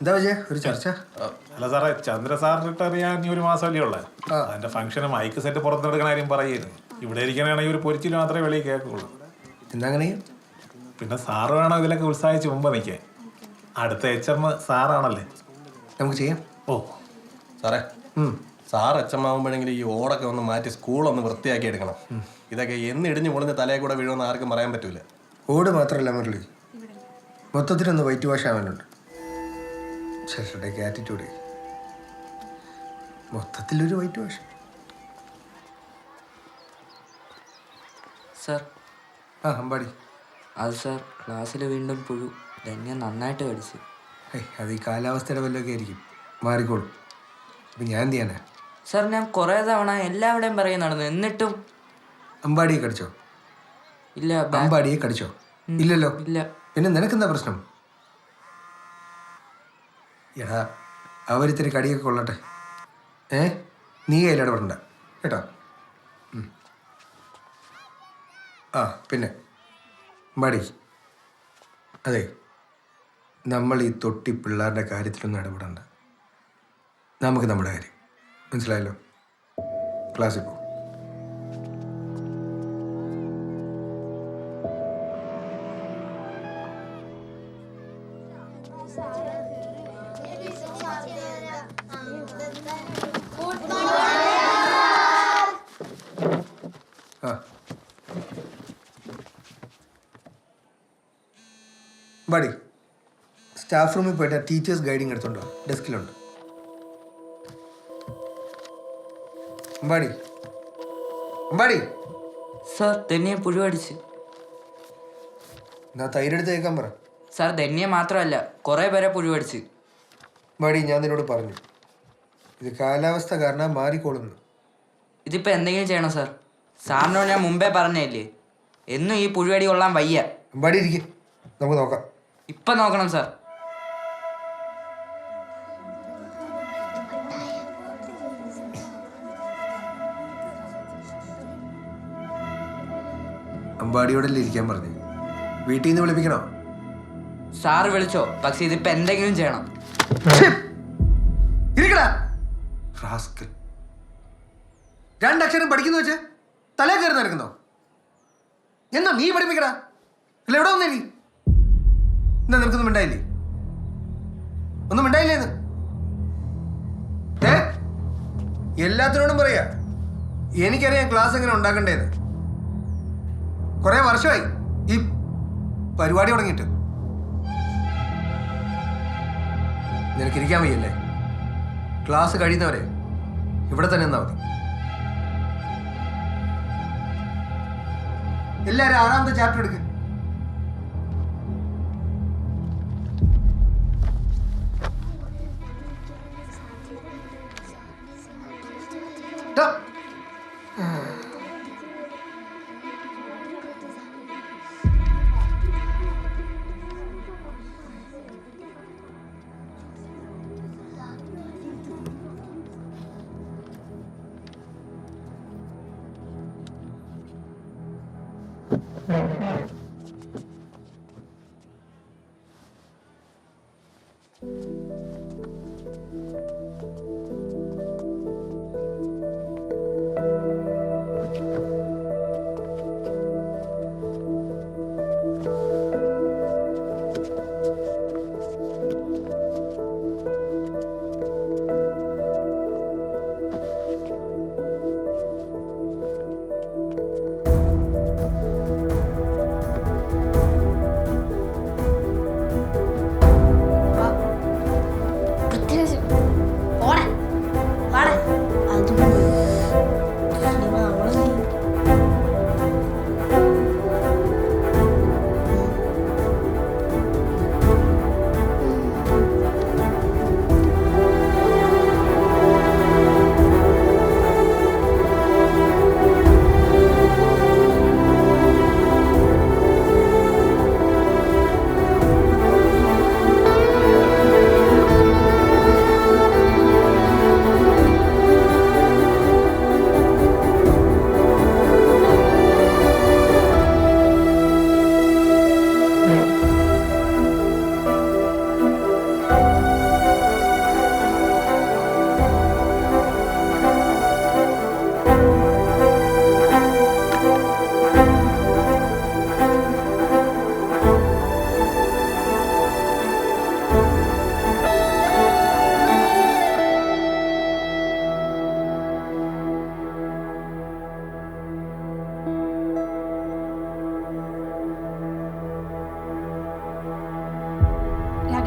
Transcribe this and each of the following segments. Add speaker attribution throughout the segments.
Speaker 1: എന്താ വിജയ? ഒരു ചർച്ച?
Speaker 2: അല്ല സാറേ ചന്ദ്ര സാർ റിട്ടയർ ഇനി ഒരു മാസമല്ലേ ഉള്ളത്
Speaker 1: ആ.
Speaker 2: അതിന്റെ ഫംഗ്ഷന് മൈക്ക് സെറ്റ് പുറത്തെടുക്കണ കാര്യം ഇവിടെ ഒരു പൊരിച്ചിൽ മാത്രമേ വെളിയിൽ കേൾക്കുള്ളൂ.
Speaker 1: എന്താ അങ്ങനെ?
Speaker 2: പിന്നെ സാറ് വേണം ഇതിലൊക്കെ ഉത്സാഹിച്ച് മുമ്പ് നിൽക്കാൻ. അടുത്ത എച്ച് എം സാറാണല്ലേ?
Speaker 1: നമുക്ക് ചെയ്യാം.
Speaker 2: ഓ.
Speaker 3: സാറേ സാർ എച്ച് എം ആകുമ്പോഴെങ്കിലും ഈ ഓടൊക്കെ ഒന്ന് മാറ്റി സ്കൂളൊന്ന് വൃത്തിയാക്കി എടുക്കണം. ഇതൊക്കെ എന്ന് ഇടിഞ്ഞു പൊളിഞ്ഞ് തലയെ കൂടെ വീഴുമെന്ന് ആർക്കും പറയാൻ പറ്റൂല.
Speaker 1: ഓട് മാത്രമല്ല മുരളി. മൊത്തത്തിലൊന്ന് വൈറ്റ് വാഷ് ആവാനുണ്ട്. ചേട്ടന്റെ ആറ്റിറ്റ്യൂഡ് മൊത്തത്തിലൊരു വൈറ്റ് വാഷ്
Speaker 4: സാർ.
Speaker 1: ആ അമ്പാടി.
Speaker 4: അത് സാർ ക്ലാസ്സിൽ വീണ്ടും പുഴു. ധന്യ നന്നായിട്ട് കടിച്ചു.
Speaker 1: ഏയ് അത് ഈ കാലാവസ്ഥയുടെ വല്ലതൊക്കെ ആയിരിക്കും. മാറിക്കോളും. അപ്പം ഞാൻ എന്ത് ചെയ്യാനാ?
Speaker 4: സാർ ഞാൻ കുറേ തവണ എല്ലാവിടെയും പറയും നടന്നു. എന്നിട്ടും
Speaker 1: അമ്പാടിയെ കടിച്ചോ?
Speaker 4: ഇല്ല ബാ-
Speaker 1: അമ്പാടിയെ കടിച്ചോ? ഇല്ലല്ലോ?
Speaker 4: ഇല്ല.
Speaker 1: പിന്നെ നിനക്കെന്താ പ്രശ്നം? എടാ അവരിത്തിരി കടിയൊക്കെ കൊള്ളട്ടെ. ഏ? നീ കയ്യിലിടപെടണ്ട കേട്ടോ? ആ പിന്നെ. മടി. അതെ നമ്മൾ ഈ തൊട്ടി പിള്ളേരുടെ കാര്യത്തിലൊന്നും ഇടപെടണ്ട. നമുക്ക് നമ്മുടെ കാര്യം. മനസ്സിലായല്ലോ? ക്ലാസ്സിൽ പോ ബടി സ്റ്റാഫ് റൂമിൽ പോയിട്ട് ടീച്ചേഴ്സ് ഗൈഡിങ് എടുത്തുണ്ടോ ഡെസ്കിലുണ്ട്. അമ്പാടി അമ്പാടി
Speaker 4: സർ ധന്യെ പുഴു കടിച്ച്
Speaker 1: എന്നാ തൈരെടുത്ത് കേൾക്കാൻ പറ.
Speaker 4: സർ ധന്യെ മാത്രമല്ല കുറേ പേരെ പുഴുവടിച്ച്
Speaker 1: ബഡി ഞാൻ നിന്നോട് പറഞ്ഞു. ഇത് കാലാവസ്ഥ കാരണം മാറിക്കോളുന്നു.
Speaker 4: ഇതിപ്പോൾ എന്തെങ്കിലും ചെയ്യണോ സർ? സാറിനോട് ഞാൻ മുമ്പേ പറഞ്ഞല്ലേ? എന്നും ഈ പുഴുവടി കൊള്ളാൻ വയ്യ.
Speaker 1: ഇരിക്കും. നമുക്ക് നോക്കാം.
Speaker 4: ഇപ്പൊ നോക്കണം സാർ.
Speaker 1: അമ്പാടിയോടല്ലേ ഇരിക്കാൻ പറഞ്ഞു? വീട്ടിൽ നിന്ന് വിളിപ്പിക്കണോ?
Speaker 4: സാറ് വിളിച്ചോ. പക്ഷെ ഇതിപ്പോ എന്തെങ്കിലും ചെയ്യണം.
Speaker 1: ഇരിക്കടാ. റാസ്കൽ. രണ്ടക്ഷരം പഠിക്കുന്നു വെച്ച്. തലേ കയറി എന്നാ നീ പഠിപ്പിക്കടാ? അല്ല എവിടെ വന്നേ നീ. എന്നാ നിനക്കൊന്നും മിണ്ടായില്ലേ? ഒന്നും മിണ്ടായില്ലേന്ന് ഏ? എല്ലാത്തിനോടും പറയാ. എനിക്കറിയാം ക്ലാസ് എങ്ങനെ ഉണ്ടാക്കണ്ടേന്ന്. കുറെ വർഷമായി ഈ പരിപാടി തുടങ്ങിയിട്ട്. നിനക്കിരിക്കാൻ വയ്യല്ലേ? ക്ലാസ് കഴിയുന്നവരെ ഇവിടെ തന്നെ നിന്നാ മതി. എല്ലാരും ആറാമത്തെ ചാപ്റ്റർ എടുക്ക്.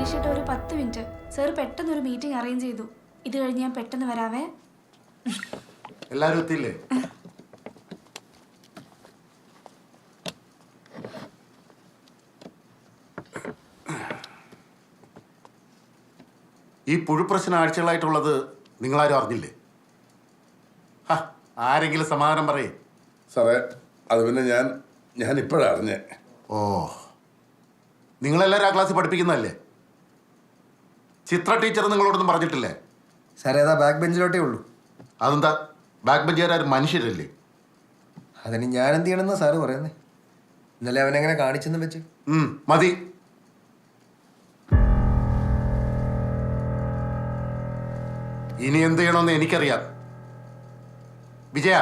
Speaker 5: മിനിറ്റ്. സർ പെട്ടെന്ന് ഒരു മീറ്റിംഗ് അറേഞ്ച് ചെയ്തു. ഇത് കഴിഞ്ഞ് ഞാൻ പെട്ടെന്ന് വരാവേ.
Speaker 6: എല്ലാരും എത്തിയില്ലേ? ഈ പുഴുപ്രശ്നം ആഴ്ചകളായിട്ടുള്ളത് നിങ്ങളാരും അറിഞ്ഞില്ലേ? ഹ, ആരെങ്കിലും സമാധാനം പറയേ.
Speaker 7: സാറേ അത് പിന്നെ ഞാൻ ഞാൻ ഇപ്പോഴാണ് അറിഞ്ഞേ.
Speaker 6: ഓ. നിങ്ങളെല്ലാവരും ആ ക്ലാസ്സിൽ പഠിപ്പിക്കുന്നതല്ലേ? ചിത്ര ടീച്ചർ നിങ്ങളോടൊന്നും പറഞ്ഞിട്ടില്ലേ?
Speaker 1: സാറേ അതാ ബാക്ക് ബെഞ്ചിലോട്ടേ ഉള്ളൂ.
Speaker 6: അതെന്താ? ബാക്ക് ബെഞ്ചുകാരും മനുഷ്യരല്ലേ?
Speaker 1: അതിന് ഞാൻ എന്ത് ചെയ്യണമെന്നാ സാറ് പറയുന്നേ? ഇന്നലെ അവനെങ്ങനെ കാണിച്ചെന്ന് വെച്ച്?
Speaker 6: മതി. ഇനി എന്ത് ചെയ്യണമെന്ന് എനിക്കറിയാം. വിജയ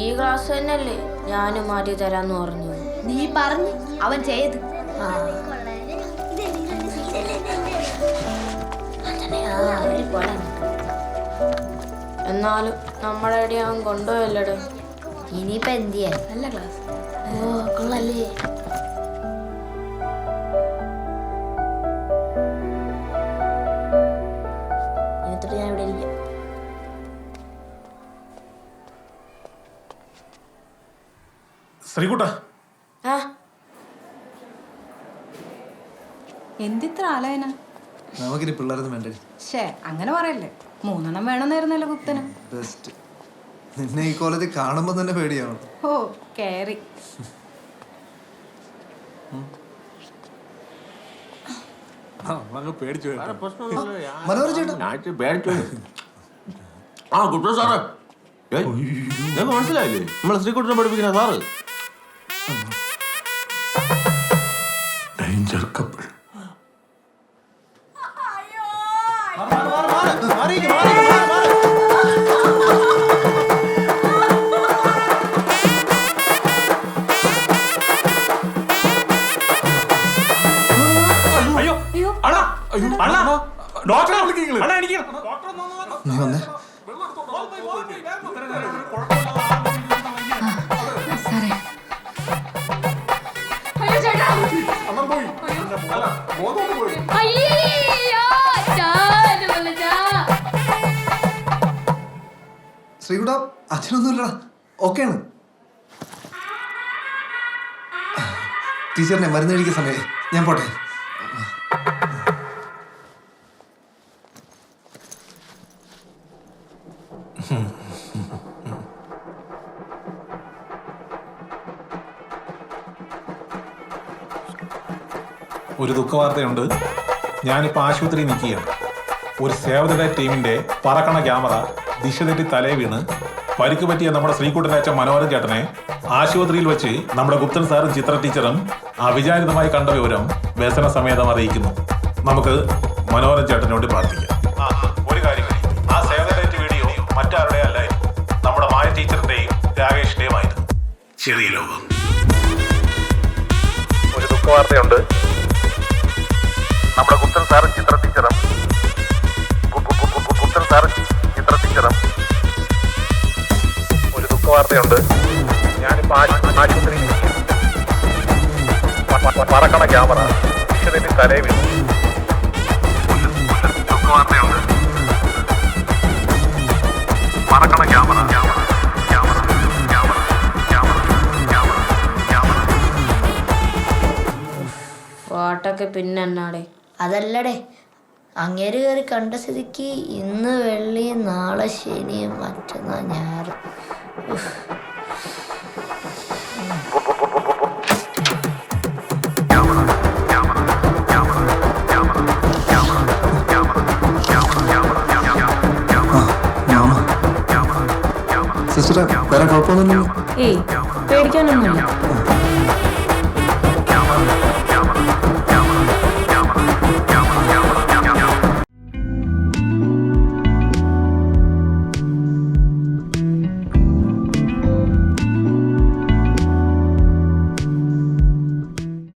Speaker 8: ഈ ക്ലാസ് തന്നെയല്ലേ ഞാനും മാറ്റി തരാന്ന് പറഞ്ഞു.
Speaker 9: നീ പറഞ്ഞു അവൻ ചെയ്ത്.
Speaker 8: എന്നാലും നമ്മളെ ഇടയിൽ അവൻ കൊണ്ടുപോയല്ലടേ?
Speaker 9: ഇനിയിപ്പോ എന്ത് ചെയ്യാൻ? നല്ല ക്ലാസ് ഓ കൊള്ളല്ലേ.
Speaker 2: ശ്രീകുട്ട.
Speaker 8: ആ.
Speaker 10: എന്തിത്ര ആലോചന
Speaker 1: നമുക്കിനി പിള്ളേരൊന്നും വേണ്ടേ?
Speaker 10: ഷേ അങ്ങനെ പറയല്ലേ. മൂന്നെണ്ണം വേണമെന്നായിരുന്നല്ലോ ഗുപ്തന്.
Speaker 1: ബെസ്റ്റ് നിന്നെ ഈ കോളേജിൽ കാണുമ്പോൾ തന്നെ പേടിയാണ്
Speaker 10: ഓ കേറി.
Speaker 2: പേടിച്ചു
Speaker 1: മനോഹർ ചേട്ടാ.
Speaker 3: ആ ഗുഡ് സാറേ. മനസ്സിലായില്ലേ? നമ്മളെ ശ്രീകുട്ടനെ പഠിപ്പിക്കുന്ന സാറ്.
Speaker 6: ഡേഞ്ചർ കപ്പിൾ
Speaker 1: ശ്രീകുട്ട അച്ഛനൊന്നുമില്ലടാ. ഓക്കെയാണ്. ടീച്ചറിനെ മരുന്ന് കഴിക്കുന്ന സമയം ഞാൻ പോട്ടെ.
Speaker 2: ഒരു ദുഃഖവാർത്തയുണ്ട്. ഞാനിപ്പോൾ ആശുപത്രിയിൽ നിൽക്കുകയാണ്. ഒരു സേവതയുടെ ടീമിന്റെ പറക്കണ ക്യാമറ ദിശ തെറ്റി തലേ വീണ്. പരിക്ക് പറ്റിയ നമ്മുടെ ശ്രീകുട്ടനാച്ച മനോഹരൻ ചേട്ടനെ ആശുപത്രിയിൽ വെച്ച് നമ്മുടെ ഗുപ്തൻ സാറും ചിത്ര ടീച്ചറും അവിചാരിതമായി കണ്ട വിവരം വ്യസന സമേതം അറിയിക്കുന്നു. നമുക്ക് മനോഹരൻ ചേട്ടനോട് പ്രാർത്ഥിക്കാം. ആ, ഒരു കാര്യം. ആ സേവതയുടെ വീഡിയോ മറ്റാരുടെ അല്ലായിരുന്നു. നമ്മുടെ മായ ടീച്ചറിന്റെയും രാകേഷിന്റെയും ആയിരുന്നു ചെറിയ ലോകം. ഒരു ദുഃഖവാർത്തയുണ്ട്. നമ്മുടെ കുത്തൻ സാറ് ചിത്ര ടീച്ചറും കുത്തൻ സാറ് ചിത്ര ടീച്ചറും ഒരു ദുഃഖവാർത്തയുണ്ട് ഞാനിപ്പോ ആശുപത്രിയിൽ ഇരിക്കുകയാണ്. പ- പ- പറക്കണ ക്യാമറ. ഈശ്വരന്റെ തലേ വീണു. ദുഃഖവാർത്തയുണ്ട് പറക്കണ ക്യാമറ. ക്യാമറ.
Speaker 8: പാട്ടൊക്കെ പിന്നെ എന്നാടേ
Speaker 9: അതല്ലടേ. അങ്ങേര് കയറി കണ്ട സ്ഥിതിക്ക് ഇന്ന് വെള്ളി നാളെ ശനി മറ്റന്നാ ഞായർ. ഉഫ്.
Speaker 1: സിസ്റ്ററെ വേറെ കുഴപ്പമൊന്നുമില്ലല്ലോ.
Speaker 10: ഏയ് പേടിക്കാനൊന്നുമില്ല.